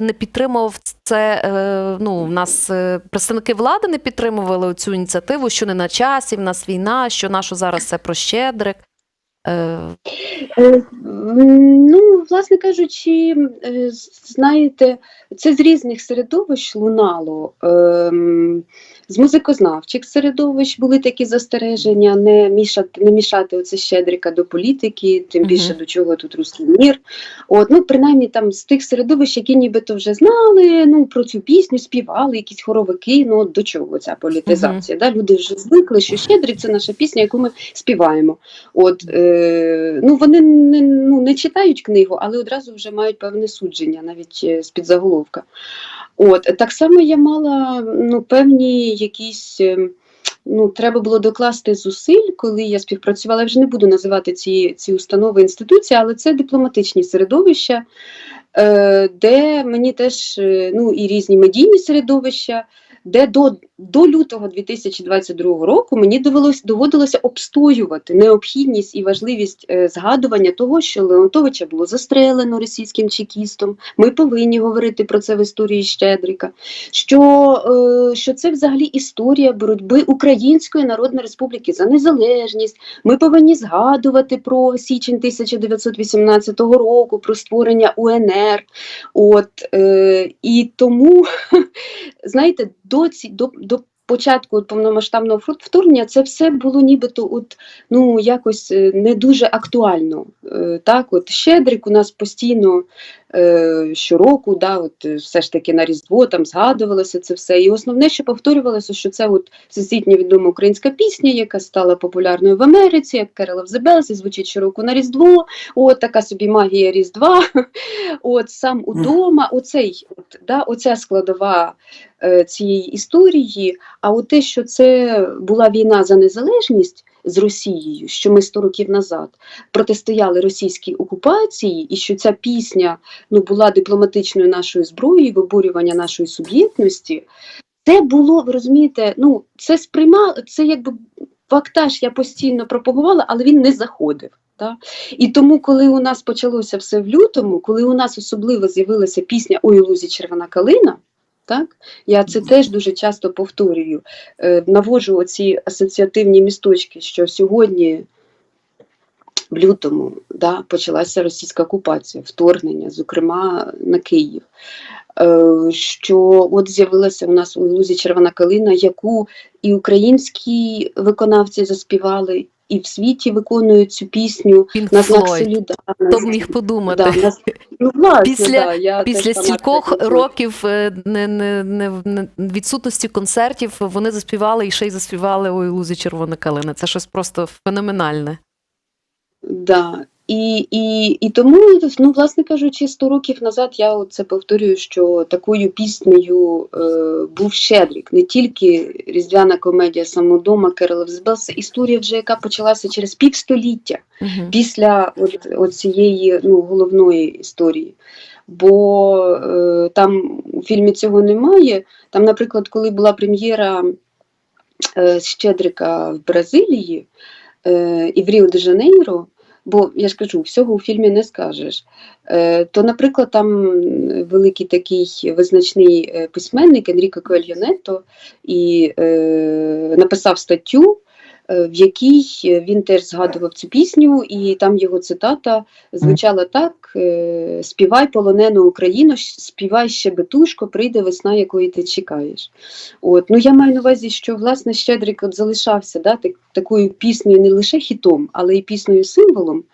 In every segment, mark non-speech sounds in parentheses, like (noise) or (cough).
не підтримував це. е, Ну, в нас е, представники влади не підтримували цю ініціативу, що не на часі, в нас війна, що нащо зараз це про щедрик. Е, Ну, власне кажучи, знаєте, це з різних середовищ лунало. З музикознавчих середовищ були такі застереження не мішати, не мішати оце щедрика до політики, тим більше до чого тут русський мір. От, ну, принаймні там з тих середовищ, які нібито вже знали ну, про цю пісню, співали, якісь хоровики, ну от до чого ця політизація? Да? Люди вже звикли, що щедрик це наша пісня, яку ми співаємо. От, е, ну, вони не, ну, не читають книгу, але одразу вже мають певне судження, навіть е, з-під заголовка. От, так само я мала ну, певні якісь. е, Ну, треба було докласти зусиль, коли я співпрацювала. Я вже не буду називати ці, ці установи інституції, але це дипломатичні середовища, е, де мені теж е, ну, і різні медійні середовища, де до, до лютого 2022 року мені довелось, доводилося обстоювати необхідність і важливість е, згадування того, що Леонтовича було застрелено російським чекістом. Ми повинні говорити про це в історії Щедрика. Що, е, що це взагалі історія боротьби Української Народної Республіки за незалежність. Ми повинні згадувати про січень 1918 року, про створення УНР. От, е, і тому, (laughs) знаєте, до, ці, до, до початку повномасштабного вторгнення це все було нібито от, ну, якось е, не дуже актуально. Е, так, от Щедрик у нас постійно е, щороку, да, от, все ж таки на Різдво там згадувалося це все. І основне, що повторювалося, що це от всесвітньо відома українська пісня, яка стала популярною в Америці, як of the і звучить щороку на Різдво. От така собі магія Різдва. (laughs) От сам удома, оцей, от, да, оця складова цієї історії. А от те, що це була війна за незалежність з Росією, що ми 100 років назад протистояли російській окупації, і що ця пісня ну, була дипломатичною нашою зброєю, виборювання нашої суб'єктності, це було, ви розумієте, ну, це сприймало, це якби фактаж я постійно пропагувала, але він не заходив. Да? І тому, коли у нас почалося все в лютому, коли у нас особливо з'явилася пісня Ой, лузі червона калина, так? Я це теж дуже часто повторюю. Е, наводжу оці асоціативні місточки, що сьогодні, в лютому, да, почалася російська окупація, вторгнення, зокрема на Київ. Е, що от з'явилася у нас у лузі червона калина, яку і українські виконавці заспівали, і в світі виконують цю пісню Pink на знак солідарності. Хто б міг подумати? Да, на- ну, власне, Після- да, я Після стількох років е, не, не, не, не, відсутності концертів вони заспівали і ще й заспівали Ой, лузі червона калина. Це щось просто феноменальне. Да. І, і, і тому, ну, власне кажучи, 100 років назад я це повторюю, що такою піснею е, був Щедрик, не тільки різдвяна комедія самодома Керолев Збел, історія вже, яка почалася через півстоліття Угу. після от, от цієї ну, головної історії. Бо е, там у фільмі цього немає. Там, наприклад, коли була прем'єра е, Щедрика в Бразилії е, і в Ріо де Жанейро, бо я ж кажу, всього у фільмі не скажеш. Е, то, наприклад, там великий такий визначний е, письменник Енріко Коельонетто і е, написав статтю, в якій він теж згадував цю пісню, і там його цитата звучала так: е, Співай полонену Україну, співай щебетушко, прийде весна, якої ти чекаєш. От. Ну, я маю на увазі, що власне Щедрик от залишався да, так, такою піснею не лише хітом, але й піснею символом,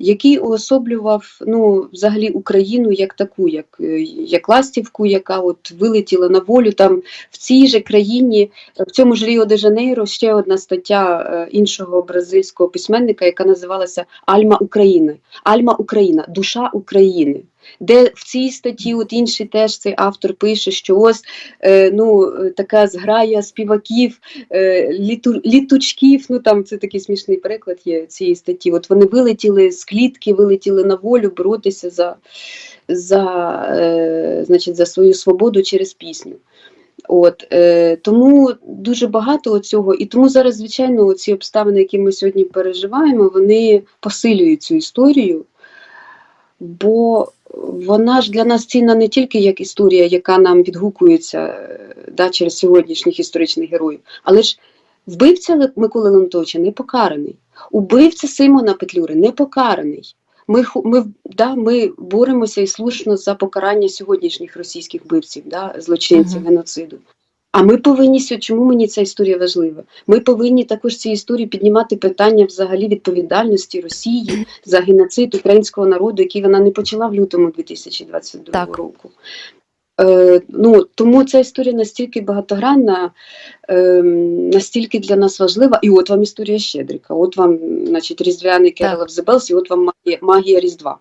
який уособлював ну, взагалі Україну як таку, як, е, як ластівку, яка от вилетіла на волю там в цій же країні, в цьому ж Ріо де Жанейро ще одна стаття е, іншого бразильського письменника, яка називалася Альма України. Альма Україна, душа України. Де в цій статті, от інший теж цей автор пише, що ось е, ну, така зграя співаків, е, літу, літучків, ну там це такий смішний переклад є цієї статті. От вони вилетіли з клітки, вилетіли на волю боротися за, за, е, значить, за свою свободу через пісню. От, е, тому дуже багато цього, і тому зараз, звичайно, ці обставини, які ми сьогодні переживаємо, вони посилюють цю історію. Бо вона ж для нас цінна не тільки як історія, яка нам відгукується е, да, через сьогоднішніх історичних героїв, але ж вбивця Миколи Лонтовича не покараний, убивця Симона Петлюри не покараний. Ми, ми, да, ми боремося і слушно за покарання сьогоднішніх російських вбивців, да, злочинців Мгм. геноциду. А ми повинні чому мені ця історія важлива? Ми повинні також цій історії піднімати питання взагалі відповідальності Росії за геноцид українського народу, який вона не почала в лютому 2022 Так. року. Е, ну, тому ця історія настільки багатогранна, е, настільки для нас важлива. І от вам історія Щедрика, от вам, значить, Різдвяний Керол of the Bells, і от вам магія, магія Різдва.